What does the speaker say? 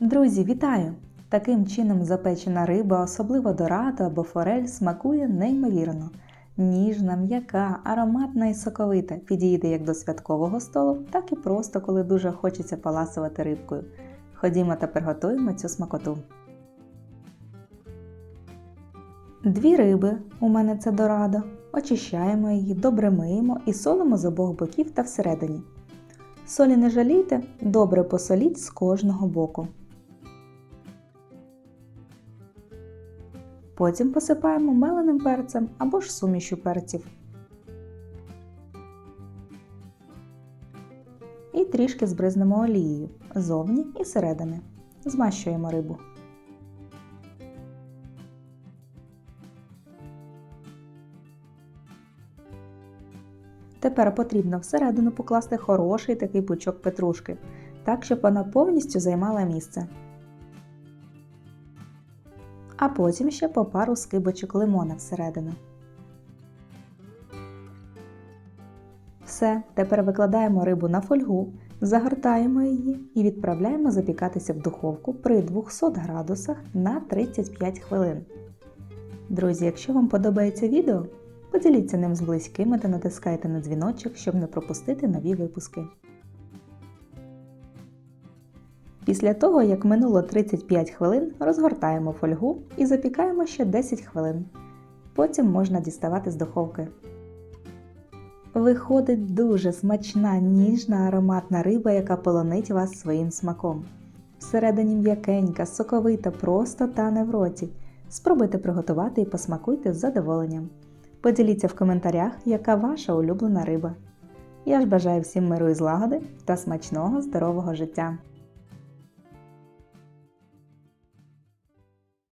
Друзі, вітаю! Таким чином запечена риба, особливо дорада або форель, смакує неймовірно. Ніжна, м'яка, ароматна і соковита, підійде як до святкового столу, так і просто, коли дуже хочеться поласувати рибкою. Ходімо та приготуємо цю смакоту. Дві риби, у мене це дорадо. Очищаємо її, добре миємо і солимо з обох боків та всередині. Солі не жалійте, добре посоліть з кожного боку. Потім посипаємо меленим перцем або ж сумішю перців. І трішки збризнемо олією зовні і середини. Змащуємо рибу. Тепер потрібно всередину покласти хороший такий пучок петрушки, так щоб вона повністю займала місце. А потім ще по пару скибочок лимона всередину. Все, тепер викладаємо рибу на фольгу, загортаємо її і відправляємо запікатися в духовку при 200 градусах на 35 хвилин. Друзі, якщо вам подобається відео, поділіться ним з близькими та натискайте на дзвіночок, щоб не пропустити нові випуски. Після того, як минуло 35 хвилин, розгортаємо фольгу і запікаємо ще 10 хвилин. Потім можна діставати з духовки. Виходить дуже смачна, ніжна ароматна риба, яка полонить вас своїм смаком. Всередині м'якенька, соковита, просто тане в роті. Спробуйте приготувати і посмакуйте з задоволенням. Поділіться в коментарях, яка ваша улюблена риба. Я ж бажаю всім миру і злагоди та смачного здорового життя!